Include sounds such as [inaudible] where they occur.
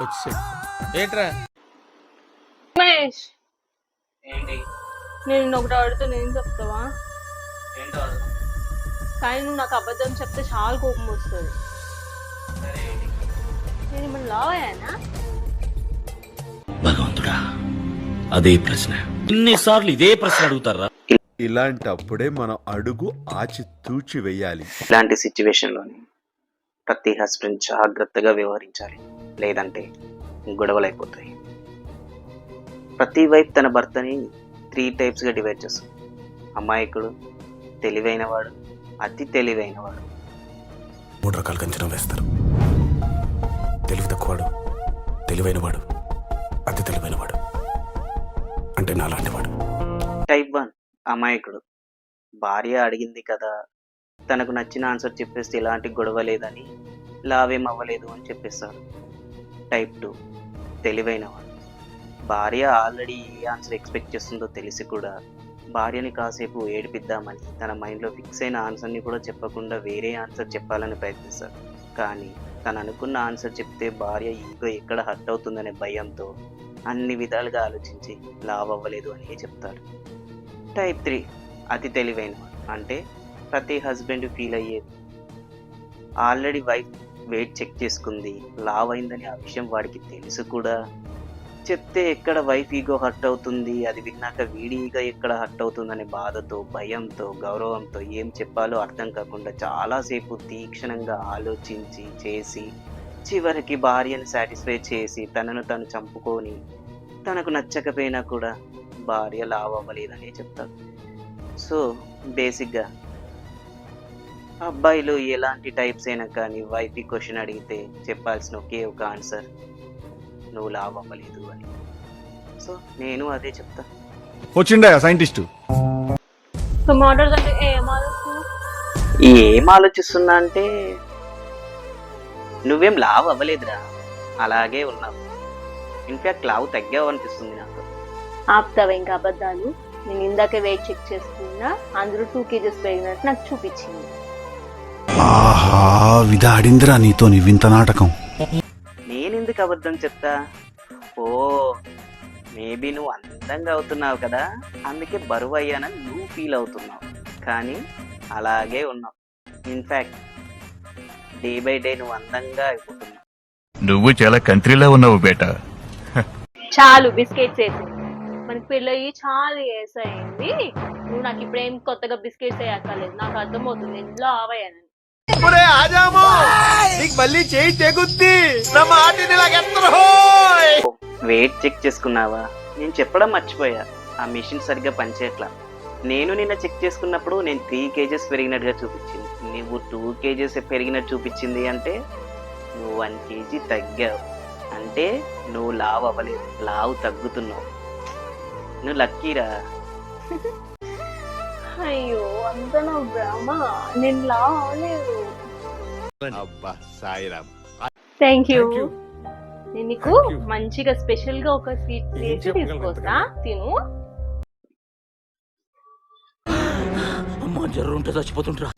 ఏంట్రా? మహేష్. ఏంటి? నేను నిన్ను ఒకటి అడుగుతా నేను చెప్తావా? ఏంటో అడుగు. కానీ నువ్వు నాకు అబద్ధం చెప్తే చాలా కోపం వస్తుంది. సరే ఏంటి? నేను ఇప్పుడు లావ్ అయ్యానా? భగవంతుడా అదే ప్రశ్న. ఇన్నిసార్లు ఇదే ప్రశ్న అడుగుతారా? ఇలాంటప్పుడే మనం అడుగు ఆచి తూచి వెయ్యాలి ఇలాంటి సిచ్యువేషన్లోని ప్రతి హస్బెండ్ జాగ్రత్తగా వ్యవహరించాలి. లేదంటే గొడవలు అయిపోతాయి ప్రతి వైపు తన భర్తని త్రీ టైప్స్గా డివైడ్ చేస్తాం అమాయకుడు తెలివైనవాడు అతి తెలివైనవాడు. మూడు రకాల కంచనం వేస్తారు. తెలివి తక్కువవాడు తెలివైనవాడు అతి తెలివైనవాడు. అంటే నాలాంటివాడు. టైప్ వన్ అమాయకుడు. భార్య అడిగింది కదా తనకు నచ్చిన ఆన్సర్ చెప్పేస్తే ఎలాంటి గొడవ లేదని లావేం అవ్వలేదు అని చెప్పేస్తారు. టైప్ టూ వాళ్ళు. భార్య ఆల్రెడీ ఏ ఆన్సర్ ఎక్స్పెక్ట్ చేస్తుందో తెలిసి కూడా భార్యని కాసేపు ఏడిపిద్దామని తన మైండ్లో ఫిక్స్ అయిన ఆన్సర్ని కూడా చెప్పకుండా వేరే ఆన్సర్ చెప్పాలని ప్రయత్నిస్తాడు కానీ తను అనుకున్న ఆన్సర్ చెప్తే భార్య ఈగో ఎక్కడ హర్ట్ అవుతుందనే భయంతో అన్ని విధాలుగా ఆలోచించి లావ్ అవ్వలేదు అని చెప్తాడు టైప్ త్రీ అతి తెలివైన అంటే ప్రతి హస్బెండ్ ఫీల్ అయ్యేది. ఆల్రెడీ వైఫ్ వెయిట్ చెక్ చేసుకుంది. లావ్ అయిందని ఆ విషయం వాడికి తెలుసు కూడా. చెప్తే ఎక్కడ వైఫ్ ఈగో హర్ట్ అవుతుంది? అది విన్నాక వీడి ఈగో ఎక్కడ హర్ట్ అవుతుందనే బాధతో భయంతో గౌరవంతో ఏం చెప్పాలో అర్థం కాకుండా చాలాసేపు తీక్షణంగా ఆలోచించి చేసి చివరికి భార్యను సాటిస్ఫై చేసి తనను తను చంపుకొని తనకు నచ్చకపోయినా కూడా భార్య లావ్ అవ్వలేదనే చెప్తారు. సో బేసిక్గా అబ్బాయిలు ఎలాంటి టైప్స్ అయినా కానీ వైఫ్ క్వశ్చన్ అడిగితే చెప్పాల్సిన ఒకే ఒక ఆన్సర్ నువ్వు లావ్ అవ్వలేదు అని. సో నేను అదే చెప్తా. వచ్చిండా సైంటిస్టు? సో మోటార్స్ అంటే ఏం ఆలోచిస్తున్నావు? ఏం ఆలోచిస్తున్నా అంటే నువ్వేం లావ్ అవ్వలేదురా అలాగే ఉన్నావు. ఇన్ఫాక్ట్ లావ్ తగ్గావు అనిపిస్తుంది నాకు. ఆపుతావా ఇంకా అబద్ధాలు? నేను ఇందాకే వెయిట్ చెక్ చేసుకున్నా అందులో టూ కేజెస్ పెరిగినట్టు నాకు చూపించింది. విధాడిందిరా నీతో నీ వింత నాటకం. నేనెందుకు అబద్ధం చెప్తా? ఓ మేబీ నువ్వు అందంగా అవుతున్నావు కదా? అందుకే బరువు అయ్యానని నువ్వు ఫీల్ అవుతున్నావు. కానీ అలాగే ఉన్నావు. ఇన్ఫ్యాక్ట్ డే బై డే నువ్వు అందంగా అయిపోతున్నావు. నువ్వు చాలా కంట్రీలో ఉన్నావు బేటా. చాలు బిస్కెట్స్ వేసి మనకి పెళ్ళయి చాలా అయింది నువ్వు నాకు ఇప్పుడు ఏం కొత్తగా బిస్కెట్స్ వేయక్కర్లేదు. నాకు అర్థమవుతుంది. ఇంట్లో ఆవయ్యాను మళ్ళీ చేయి తెగుద్ది. నా మాటిని వెయిట్ చెక్ చేసుకున్నావా? నేను చెప్పడం మర్చిపోయా. ఆ మిషన్ సరిగ్గా పనిచేయట్లా. నేను నిన్న చెక్ చేసుకున్నప్పుడు నేను త్రీ కేజెస్ పెరిగినట్టుగా చూపించింది. నువ్వు టూ కేజెస్ పెరిగినట్టు చూపించింది అంటే నువ్వు వన్ కేజీ తగ్గావు. అంటే నువ్వు లావ్ అవ్వలేదు. లావు తగ్గుతున్నావు. నువ్వు లక్కీరా? [laughs] అయ్యో అంత నా భ్రమ. నేను లా అవలేదు అబ్బా సాయిరామ్. థ్యాంక్ యూ నేను నీకు మంచిగా స్పెషల్గా ఒక స్వీట్ చేసి తీసుకొస్తా. తిను. అమ్మా జర్రు ఉంటే చచ్చిపోతుంటరా